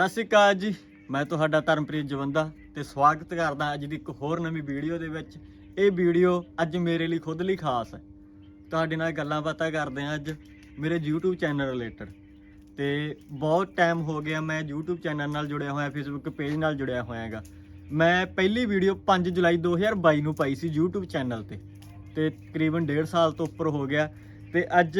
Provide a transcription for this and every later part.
ਸਤਿ ਸ਼੍ਰੀ ਅਕਾਲ ਜੀ। ਮੈਂ ਤੁਹਾਡਾ ਧਰਮਪ੍ਰੀਤ ਜਵੰਦਾ ਤੇ ਸਵਾਗਤ ਕਰਦਾ ਅੱਜ ਦੀ ਇੱਕ ਹੋਰ ਨਵੀਂ ਵੀਡੀਓ ਦੇ ਵਿੱਚ। ਇਹ ਵੀਡੀਓ ਅੱਜ ਮੇਰੇ ਲਈ ਖੁਦ ਲਈ ਖਾਸ ਹੈ। ਤੁਹਾਡੇ ਨਾਲ ਗੱਲਾਂ ਬਾਤਾਂ ਕਰਦੇ ਹਾਂ ਅੱਜ ਮੇਰੇ YouTube ਚੈਨਲ ਰਿਲੇਟਡ ਤੇ ਬਹੁਤ ਟਾਈਮ ਹੋ ਗਿਆ ਮੈਂ YouTube ਚੈਨਲ ਨਾਲ ਜੁੜਿਆ ਹੋਇਆ, Facebook ਪੇਜ ਨਾਲ ਜੁੜਿਆ ਹੋਇਆ ਹੈਗਾ ਮੈਂ ਪਹਿਲੀ ਵੀਡੀਓ 5 ਜੁਲਾਈ 2022 ਨੂੰ ਪਾਈ ਸੀ YouTube ਚੈਨਲ ਤੇ। ਤੇ ਤਕਰੀਬਨ 1.5 ਸਾਲ ਤੋਂ ਉੱਪਰ ਹੋ ਗਿਆ। ਤੇ ਅੱਜ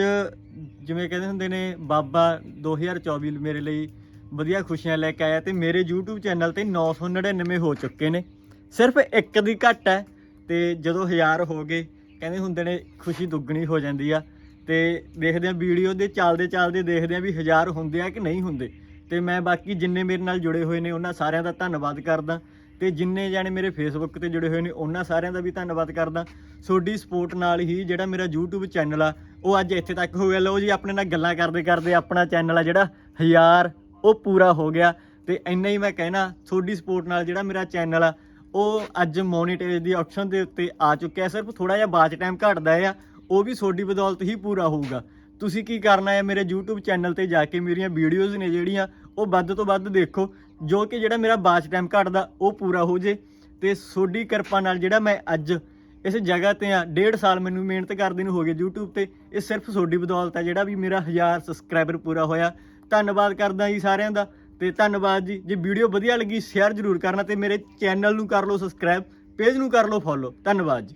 ਜਿਵੇਂ ਕਹਿੰਦੇ ਹੁੰਦੇ ਨੇ, ਬਾਬਾ 2024 ਮੇਰੇ ਲਈ ਵਧੀਆ ਖੁਸ਼ੀਆਂ ਲੈ ਕੇ ਆਇਆ ਤੇ ਮੇਰੇ YouTube ਚੈਨਲ ਤੇ 999 ਹੋ ਚੁੱਕੇ ਨੇ। ਸਿਰਫ ਇੱਕ ਦੀ ਘੱਟ ਹੈ ਤੇ ਜਦੋਂ ਹਜ਼ਾਰ ਹੋ ਗਏ, ਕਹਿੰਦੇ ਹੁੰਦੇ ਨੇ ਖੁਸ਼ੀ ਦੁੱਗਣੀ ਹੋ ਜਾਂਦੀ ਆ। ਤੇ ਦੇਖਦੇ ਆ ਵੀਡੀਓ ਦੇ ਚੱਲਦੇ ਚੱਲਦੇ ਦੇਖਦੇ ਆ ਵੀ ਹਜ਼ਾਰ ਹੁੰਦੇ ਆ ਕਿ ਨਹੀਂ ਹੁੰਦੇ। ਤੇ ਮੈਂ ਬਾਕੀ ਜਿੰਨੇ ਮੇਰੇ ਨਾਲ ਜੁੜੇ ਹੋਏ ਨੇ ਉਹਨਾਂ ਸਾਰਿਆਂ ਦਾ ਧੰਨਵਾਦ ਕਰਦਾ। ਤੇ ਜਿੰਨੇ ਜਾਣੇ ਮੇਰੇ ਫੇਸਬੁੱਕ ਤੇ ਜੁੜੇ ਹੋਏ ਨੇ ਉਹਨਾਂ ਸਾਰਿਆਂ ਦਾ ਵੀ ਧੰਨਵਾਦ ਕਰਦਾ। ਤੁਹਾਡੀ ਸਪੋਰਟ ਨਾਲ ਹੀ ਜਿਹੜਾ ਮੇਰਾ YouTube ਚੈਨਲ ਆ, ਉਹ ਅੱਜ ਇੱਥੇ ਤੱਕ ਹੋ ਗਿਆ। ਲਓ ਜੀ, ਆਪਣੇ ਨਾਲ ਗੱਲਾਂ ਕਰਦੇ ਕਰਦੇ ਆਪਣਾ ਚੈਨਲ ਆ ਜਿਹੜਾ ਹਜ਼ਾਰ ਉਹ ਪੂਰਾ ਹੋ ਗਿਆ ਤੇ ਇੰਨਾ ਹੀ ਮੈਂ ਕਹਿਣਾ, ਤੁਹਾਡੀ ਸਪੋਰਟ ਨਾਲ ਜਿਹੜਾ ਮੇਰਾ ਚੈਨਲ ਆ, ਉਹ ਅੱਜ ਮੋਨੀਟਾਈਜ਼ ਦੀ ਆਪਸ਼ਨ ਦੇ ਉੱਤੇ ਆ ਚੁੱਕਿਆ। ਸਿਰਫ ਥੋੜਾ ਜਿਹਾ ਬਾਅਦ ਟਾਈਮ ਘਟਦਾ ਆ, ਉਹ ਵੀ ਤੁਹਾਡੀ ਬਦੌਲਤ ਹੀ ਪੂਰਾ ਹੋਊਗਾ। ਤੁਸੀਂ ਕੀ ਕਰਨਾ ਹੈ ਮੇਰੇ YouTube ਚੈਨਲ ਤੇ ਜਾ ਕੇ ਮੇਰੀਆਂ ਵੀਡੀਓਜ਼ ਨੇ ਜਿਹੜੀਆਂ, ਉਹ ਵੱਧ ਤੋਂ ਵੱਧ ਦੇਖੋ, ਜੋ ਕਿ ਜਿਹੜਾ ਮੇਰਾ ਬਾਅਦ ਟਾਈਮ ਘਟਦਾ, ਉਹ ਪੂਰਾ ਹੋ ਜੇ। ਤੇ ਤੁਹਾਡੀ ਕਿਰਪਾ ਨਾਲ ਜਿਹੜਾ ਮੈਂ ਅੱਜ ਇਸ ਜਗ੍ਹਾ ਤੇ ਆ, ਡੇਢ ਸਾਲ ਮੈਨੂੰ ਮਿਹਨਤ ਕਰਦੇ ਨੂੰ ਹੋ ਗਏ YouTube ਤੇ, ਇਹ ਸਿਰਫ ਤੁਹਾਡੀ ਬਦੌਲਤ ਹੈ ਜਿਹੜਾ ਵੀ ਮੇਰਾ 1000 ਸਬਸਕ੍ਰਾਈਬਰ ਪੂਰਾ ਹੋਇਆ। ਧੰਨਵਾਦ ਕਰਦਾ ਜੀ ਸਾਰਿਆਂ ਦਾ ਤੇ ਧੰਨਵਾਦ ਜੀ। ਜੇ ਵੀਡੀਓ ਵਧੀਆ ਲੱਗੀ ਸ਼ੇਅਰ ਜ਼ਰੂਰ ਕਰਨਾ ਤੇ ਮੇਰੇ ਚੈਨਲ ਨੂੰ ਕਰ ਲਓ ਸਬਸਕ੍ਰਾਈਬ ਪੇਜ ਨੂੰ ਕਰ ਲਓ ਫੋਲੋ ਧੰਨਵਾਦ ਜੀ।